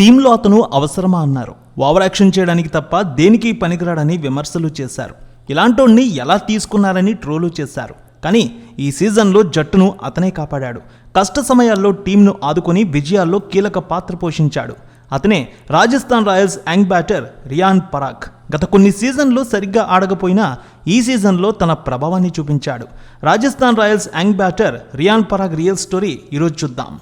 టీంలో అతను అవసరమా అన్నారు. ఓవర్ యాక్షన్ చేయడానికి తప్ప దేనికి పనికిరాడని విమర్శలు చేశారు. ఇలాంటోడిని ఎలా తీసుకున్నారని ట్రోలు చేశారు. కానీ ఈ సీజన్లో జట్టును అతనే కాపాడాడు. కష్ట సమయాల్లో టీంను ఆదుకొని విజయాల్లో కీలక పాత్ర పోషించాడు. అతనే Rajasthan Royals young batter Riyan Parag. గత కొన్ని సీజన్లో సరిగ్గా ఆడకపోయినా ఈ సీజన్లో తన ప్రభావాన్ని చూపించాడు. Rajasthan Royals young batter Riyan Parag real story ఈరోజు చూద్దాం.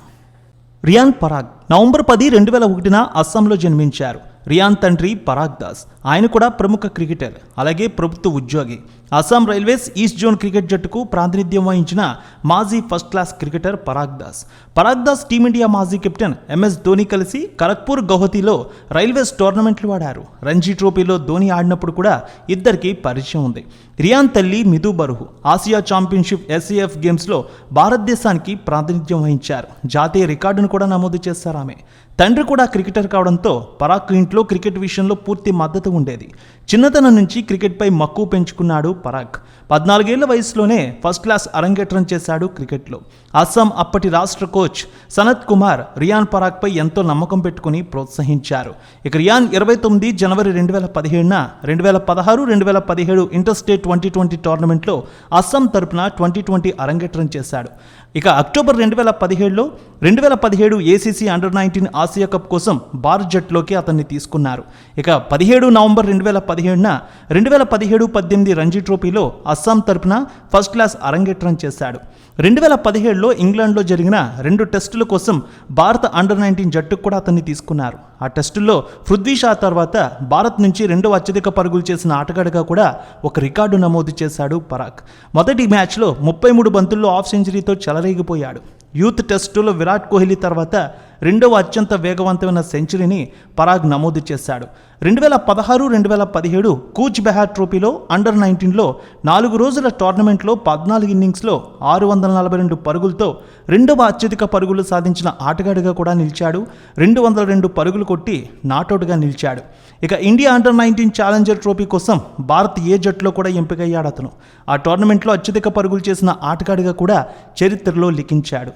రియాన్ పరాగ్ నవంబర్ పది రెండు వేల ఒకటిన అస్సాంలో జన్మించారు. రియాన్ తండ్రి పరాగ్ దాస్. ఆయన కూడా ప్రముఖ క్రికెటర్ అలాగే ప్రభుత్వ ఉద్యోగి. Assam Railways East Zone cricket జట్టుకు ప్రాతినిధ్యం వహించిన మాజీ first class cricketer Parag Das. Parag Das Team India మాజీ కెప్టెన్ ఎంఎస్ ధోని కలిసి ఖరగ్పూర్ గౌహతిలో రైల్వేస్ టోర్నమెంట్లు ఆడారు. రంజీ ట్రోఫీలో ధోని ఆడినప్పుడు కూడా ఇద్దరికి పరిచయం ఉంది. రియాన్ తల్లి Mithu Baruah Asia championship SAF గేమ్స్లో భారతదేశానికి ప్రాతినిధ్యం వహించారు. జాతీయ రికార్డును కూడా నమోదు చేశారు ఆమె. తండ్రి కూడా క్రికెటర్ కావడంతో పరాక్ ఇంట్లో క్రికెట్ విషయంలో పూర్తి మద్దతు ఉండేది. చిన్నతనం నుంచి క్రికెట్పై మక్కువ పెంచుకున్నాడు పరాగ్. పద్నాలుగేళ్ళ వయసులోనే ఫస్ట్ క్లాస్ అరంగేట్రం చేశాడు క్రికెట్లో. అస్సాం అప్పటి రాష్ట్ర కోచ్ సనత్ కుమార్ రియాన్ పరాగ్పై ఎంతో నమ్మకం పెట్టుకుని ప్రోత్సహించారు. ఇక రియాన్ ఇరవై తొమ్మిది జనవరి రెండు వేల పదిహేడున రెండు వేల పదహారు రెండు వేల పదిహేడు ఇంటర్ స్టేట్ ట్వంటీ ట్వంటీ టోర్నమెంట్లో అస్సాం తరపున ట్వంటీ ట్వంటీ అరంగేట్రం చేశాడు. ఇక అక్టోబర్ రెండు వేల పదిహేడులో రెండు వేల పదిహేడు ACC under nineteen Asia Cup కోసం భారత్ జట్టులోకి అతన్ని తీసుకున్నారు. ఇక పదిహేడు నవంబర్ రెండు వేల పదిహేడున రెండు వేల పదిహేడు పద్దెనిమిది రంజీ ట్రోఫీలో అస్సాం తరపున ఫస్ట్ క్లాస్ అరంగేట్రం చేశాడు. రెండు వేల పదిహేడులో ఇంగ్లాండ్లో జరిగిన రెండు టెస్టుల కోసం భారత అండర్ నైన్టీన్ జట్టుకు కూడా అతన్ని తీసుకున్నారు. ఆ టెస్టుల్లో పృథ్వీ షా తర్వాత భారత్ నుంచి రెండవ అత్యధిక పరుగులు చేసిన ఆటగాడిగా కూడా ఒక రికార్డు నమోదు చేశాడు పరాక్ మొదటి మ్యాచ్లో ముప్పై మూడు బంతుల్లో ఆఫ్ సెంచరీతో చెలరేగిపోయాడు. యూత్ టెస్టులో విరాట్ కోహ్లీ తర్వాత రెండవ అత్యంత వేగవంతమైన సెంచరీని పరాగ్ నమోదు చేశాడు. రెండు వేల పదహారు రెండు వేల పదిహేడు కూచ్ బెహార్ ట్రోఫీలో అండర్ నైన్టీన్లో నాలుగు రోజుల టోర్నమెంట్లో పద్నాలుగు ఇన్నింగ్స్లో ఆరు వందల నలభై రెండు పరుగులతో రెండవ అత్యధిక పరుగులు సాధించిన ఆటగాడిగా కూడా నిలిచాడు. రెండు వందల రెండు పరుగులు కొట్టి నాటౌట్గా నిలిచాడు. ఇక India under nineteen Challenger Trophy కోసం భారత్ ఏ జట్టులో కూడా ఎంపికయ్యాడు అతను. ఆ టోర్నమెంట్లో అత్యధిక పరుగులు చేసిన ఆటగాడిగా కూడా చరిత్రలో లిఖించాడు.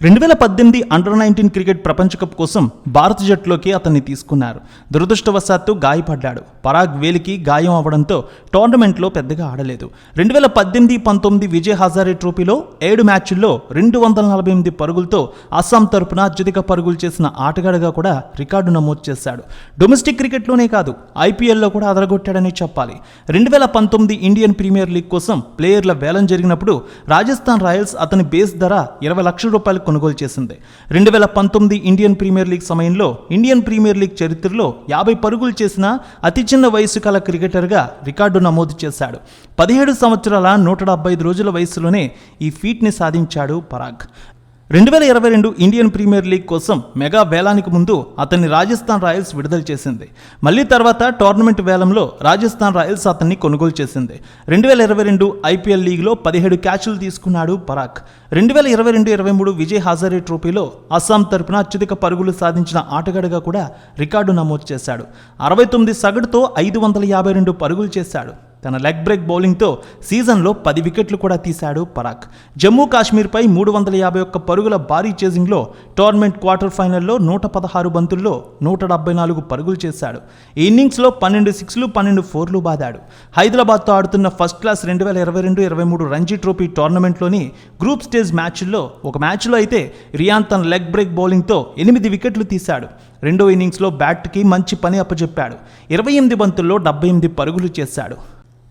రెండు వేల పద్దెనిమిది అండర్ నైన్టీన్ క్రికెట్ ప్రపంచ కప్ కోసం భారత జట్టులోకి అతన్ని తీసుకున్నారు. దురదృష్టవశాత్తు గాయపడ్డాడు. పరాగ్ వేలికి గాయం అవడంతో టోర్నమెంట్లో పెద్దగా ఆడలేదు. రెండు వేల పద్దెనిమిది పంతొమ్మిది విజయ్ హజారే ట్రోఫీలో ఏడు మ్యాచ్ల్లో రెండు వందల నలభై ఎనిమిది పరుగులతో అస్సాం తరపున అత్యధిక పరుగులు చేసిన ఆటగాడిగా కూడా రికార్డు నమోదు చేశాడు. డొమెస్టిక్ క్రికెట్లోనే కాదు ఐపీఎల్లో కూడా అదరగొట్టాడని చెప్పాలి. రెండు వేల పంతొమ్మిది ఇండియన్ ప్రీమియర్ లీగ్ కోసం ప్లేయర్ల వేలం జరిగినప్పుడు రాజస్థాన్ రాయల్స్ అతని బేస్ ధర ఇరవై లక్షల రూపాయలు కొనుగోలు చేసింది. రెండు వేల పంతొమ్మిది ఇండియన్ ప్రీమియర్ లీగ్ సమయంలో ఇండియన్ ప్రీమియర్ లీగ్ చరిత్రలో యాభై పరుగులు చేసిన అతి చిన్న వయసు కల క్రికెటర్గా రికార్డు నమోదు చేశాడు. పదిహేడు సంవత్సరాల నూట డెబ్బై ఐదు రోజుల వయసులోనే ఈ ఫీట్ని సాధించాడు పరాగ్. రెండు వేల ఇరవై రెండు ఇండియన్ ప్రీమియర్ లీగ్ కోసం మెగా వేలానికి ముందు అతన్ని రాజస్థాన్ రాయల్స్ విడుదల చేసింది. మళ్ళీ తర్వాత టోర్నమెంట్ వేలంలో రాజస్థాన్ రాయల్స్ అతన్ని కొనుగోలు చేసింది. రెండు వేల ఇరవై రెండు ఐపీఎల్ లీగ్లో పదిహేడు క్యాచ్లు తీసుకున్నాడు పరాక్ రెండు వేల ఇరవై రెండు ఇరవై మూడు విజయ్ హజారే ట్రోఫీలో అస్సాం తరపున అత్యధిక పరుగులు సాధించిన ఆటగాడిగా కూడా రికార్డు నమోదు చేశాడు. అరవై తొమ్మిది సగటుతో ఐదు వందల యాభై రెండు పరుగులు చేశాడు. తన లెగ్ బ్రేక్ బౌలింగ్తో సీజన్లో పది వికెట్లు కూడా తీశాడు పరాక్ జమ్మూ కాశ్మీర్పై మూడు వందల యాభై ఒక్క పరుగుల భారీ చేజింగ్లో టోర్నమెంట్ క్వార్టర్ ఫైనల్లో నూట పదహారు బంతుల్లో నూట డెబ్బై నాలుగు పరుగులు చేశాడు. ఈ ఇన్నింగ్స్లో పన్నెండు సిక్స్లు పన్నెండు ఫోర్లు బాదాడు. హైదరాబాద్తో ఆడుతున్న ఫస్ట్ క్లాస్ రెండు వేల ఇరవై రెండు ఇరవై మూడు రంజీ ట్రోఫీ టోర్నమెంట్లోని గ్రూప్ స్టేజ్ మ్యాచ్ల్లో ఒక మ్యాచ్లో అయితే రియాన్ తన లెగ్ బ్రేక్ బౌలింగ్తో ఎనిమిది వికెట్లు తీశాడు. రెండో ఇన్నింగ్స్లో బ్యాట్కి మంచి పని అప్పచెప్పాడు ఇరవై ఎనిమిది బంతుల్లో డెబ్బై ఎనిమిది పరుగులు చేశాడు.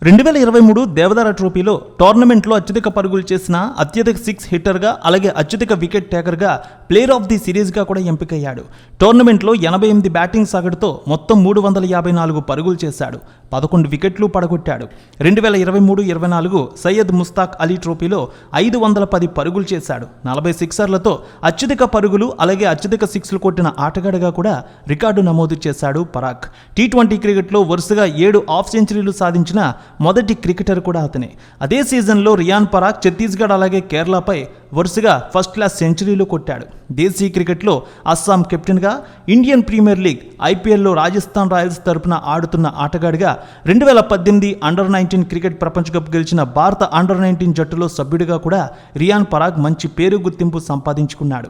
రెండు వేల ఇరవై మూడు దేవదార ట్రోఫీలో టోర్నమెంట్లో అత్యధిక పరుగులు చేసిన అత్యధిక సిక్స్ హిట్టర్గా అలాగే అత్యధిక వికెట్ టేకర్గా ప్లేయర్ ఆఫ్ ది సిరీస్గా కూడా ఎంపికయ్యాడు. టోర్నమెంట్లో ఎనభై ఎనిమిది బ్యాటింగ్ సగటుతో మొత్తం మూడు వందల యాభై నాలుగు పరుగులు చేశాడు. పదకొండు వికెట్లు పడగొట్టాడు. రెండు వేల ఇరవై మూడు ఇరవై నాలుగు సయ్యద్ ముస్తాక్ అలీ ట్రోఫీలో ఐదు వందల పది పరుగులు చేశాడు. నలభై సిక్సర్లతో అత్యధిక పరుగులు అలాగే అత్యధిక సిక్స్లు కొట్టిన ఆటగాడిగా కూడా రికార్డు నమోదు చేశాడు పరాక్ టీ ట్వంటీ క్రికెట్లో వరుసగా ఏడు ఆఫ్ సెంచరీలు సాధించిన మొదటి క్రికెటర్ కూడా అతనే. అదే సీజన్లో రియాన్ పరాగ్ ఛత్తీస్గఢ్ అలాగే కేరళపై వరుసగా ఫస్ట్ క్లాస్ సెంచరీలు కొట్టాడు. దేశీ క్రికెట్లో అస్సాం కెప్టెన్గా ఇండియన్ ప్రీమియర్ లీగ్ ఐపీఎల్లో రాజస్థాన్ రాయల్స్ తరపున ఆడుతున్న ఆటగాడిగా రెండు వేల పద్దెనిమిది అండర్ నైన్టీన్ క్రికెట్ ప్రపంచ కప్ గెలిచిన భారత అండర్ నైన్టీన్ జట్టులో సభ్యుడిగా కూడా రియాన్ పరాగ్ మంచి పేరు గుర్తింపు సంపాదించుకున్నాడు.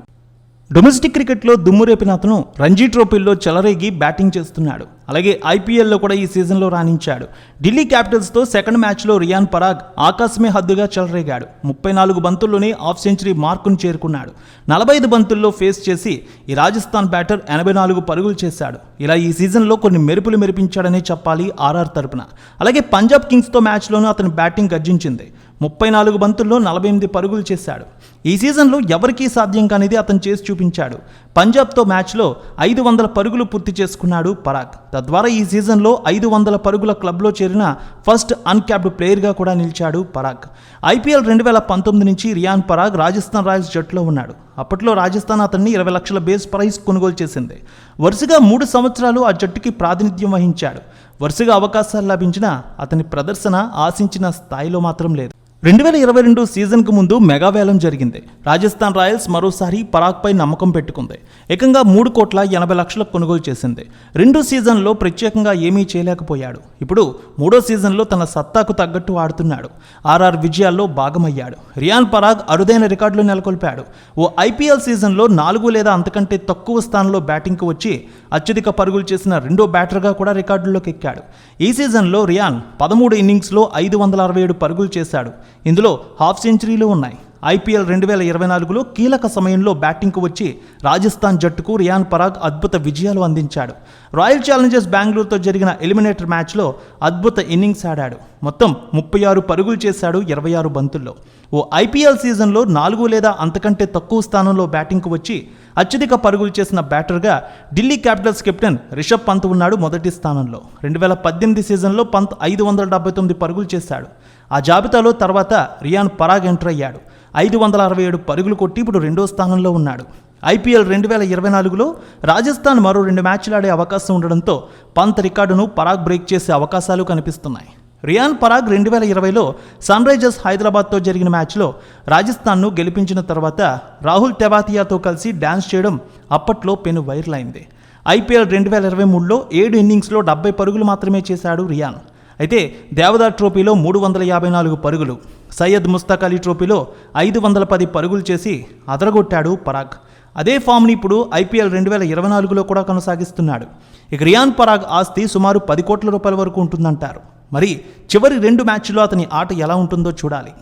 డొమెస్టిక్ క్రికెట్లో దుమ్ము రేపిన అతను రంజీ ట్రోఫీల్లో చెలరేగి బ్యాటింగ్ చేస్తున్నాడు. అలాగే ఐపీఎల్లో కూడా ఈ సీజన్లో రాణించాడు. ఢిల్లీ క్యాపిటల్స్తో సెకండ్ మ్యాచ్లో రియాన్ పరాగ్ ఆకాశమే హద్దుగా చెలరేగాడు. ముప్పై నాలుగు బంతుల్లోనే హాఫ్ సెంచరీ మార్కును చేరుకున్నాడు. నలభై ఐదు బంతుల్లో ఫేస్ చేసి ఈ రాజస్థాన్ బ్యాటర్ ఎనభై నాలుగు పరుగులు చేశాడు. ఇలా ఈ సీజన్లో కొన్ని మెరుపులు మెరిపించాడనే చెప్పాలి ఆర్ఆర్ తరపున. అలాగే పంజాబ్ కింగ్స్తో మ్యాచ్లోనూ అతని బ్యాటింగ్ గర్జించింది. ముప్పై నాలుగు బంతుల్లో నలభై ఎనిమిది పరుగులు చేశాడు. ఈ సీజన్లో ఎవరికీ సాధ్యం కానిది అతను చేసి చూపించాడు. పంజాబ్తో మ్యాచ్లో ఐదు వందల పరుగులు పూర్తి చేసుకున్నాడు పరాగ్. తద్వారా ఈ సీజన్లో ఐదు వందల పరుగుల క్లబ్లో చేరిన ఫస్ట్ అన్క్యాప్డ్ ప్లేయర్గా కూడా నిలిచాడు పరాగ్. ఐపీఎల్ రెండు వేల పంతొమ్మిది నుంచి రియాన్ పరాగ్ రాజస్థాన్ రాయల్స్ జట్టులో ఉన్నాడు. అప్పట్లో రాజస్థాన్ అతన్ని ఇరవై లక్షల బేస్ ప్రైస్ కొనుగోలు చేసింది. వరుసగా మూడు సంవత్సరాలు ఆ జట్టుకి ప్రాతినిధ్యం వహించాడు. వరుసగా అవకాశాలు లభించినా అతని ప్రదర్శన ఆశించిన స్థాయిలో మాత్రం లేదు. రెండు వేల ఇరవై రెండు సీజన్కు ముందు మెగా వేలం జరిగింది. రాజస్థాన్ రాయల్స్ మరోసారి పరాగ్పై నమ్మకం పెట్టుకుంది. ఏకంగా మూడు కోట్ల ఎనభై లక్షలకు కొనుగోలు చేసింది. రెండు సీజన్లో ప్రత్యేకంగా ఏమీ చేయలేకపోయాడు. ఇప్పుడు మూడో సీజన్లో తన సత్తాకు తగ్గట్టు ఆడుతున్నాడు. ఆర్ఆర్ విజయాల్లో భాగమయ్యాడు. రియాన్ పరాగ్ అరుదైన రికార్డులు నెలకొల్పాడు. ఓ ఐపీఎల్ సీజన్లో నాలుగు లేదా అంతకంటే తక్కువ స్థానంలో బ్యాటింగ్కు వచ్చి అత్యధిక పరుగులు చేసిన రెండో బ్యాటర్గా కూడా రికార్డుల్లోకి ఎక్కాడు. ఈ సీజన్లో రియాన్ పదమూడు ఇన్నింగ్స్లో ఐదు వందల అరవై ఏడు పరుగులు చేశాడు. ఇందులో హాఫ్ సెంచరీలు ఉన్నాయి. ఐపీఎల్ రెండు వేల ఇరవై నాలుగులో కీలక సమయంలో బ్యాటింగ్కు వచ్చి రాజస్థాన్ జట్టుకు రియాన్ పరాగ్ అద్భుత విజయాలు అందించాడు. రాయల్ ఛాలెంజర్స్ బెంగళూరుతో జరిగిన ఎలిమినేటర్ మ్యాచ్లో అద్భుత ఇన్నింగ్స్ ఆడాడు. మొత్తం ముప్పై ఆరు పరుగులు చేశాడు ఇరవై ఆరు బంతుల్లో. ఓ ఐపీఎల్ సీజన్లో నాలుగు లేదా అంతకంటే తక్కువ స్థానంలో బ్యాటింగ్కు వచ్చి అత్యధిక పరుగులు చేసిన బ్యాటర్గా ఢిల్లీ క్యాపిటల్స్ కెప్టెన్ రిషబ్ పంత్ ఉన్నాడు మొదటి స్థానంలో. రెండు వేల పద్దెనిమిది సీజన్లో పంత్ ఐదు వందల డెబ్బై తొమ్మిది పరుగులు చేశాడు. ఆ జాబితాలో తర్వాత రియాన్ పరాగ్ ఎంటర్ అయ్యాడు. ఐదు వందల అరవై ఏడు పరుగులు కొట్టి ఇప్పుడు రెండో స్థానంలో ఉన్నాడు. ఐపీఎల్ రెండు వేల ఇరవై నాలుగులో రాజస్థాన్ మరో రెండు మ్యాచ్లు ఆడే అవకాశం ఉండడంతో పంత్ రికార్డును పరాగ్ బ్రేక్ చేసే అవకాశాలు కనిపిస్తున్నాయి. రియాన్ పరాగ్ రెండు వేల ఇరవైలో సన్ రైజర్స్ హైదరాబాద్తో జరిగిన మ్యాచ్లో రాజస్థాన్ను గెలిపించిన తర్వాత రాహుల్ తెవాతియాతో కలిసి డ్యాన్స్ చేయడం అప్పట్లో పెను వైరల్ అయింది. ఐపీఎల్ రెండు వేల ఇరవై మూడులో ఏడు ఇన్నింగ్స్లో డెబ్బై పరుగులు మాత్రమే చేశాడు రియాన్. అయితే దేవదార్ ట్రోఫీలో మూడు వందల యాభై నాలుగు పరుగులు సయ్యద్ ముస్తాక్ అలీ ట్రోఫీలో ఐదు వందల పది పరుగులు చేసి అదరగొట్టాడు పరాగ్. అదే ఫామ్ని ఇప్పుడు ఐపీఎల్ రెండు వేల ఇరవై నాలుగులో కూడా కొనసాగిస్తున్నాడు. ఇక రియాన్ పరాగ్ ఆస్తి సుమారు పది కోట్ల రూపాయల వరకు ఉంటుందంటారు. మరి చివరి రెండు మ్యాచ్లో అతని ఆట ఎలా ఉంటుందో చూడాలి.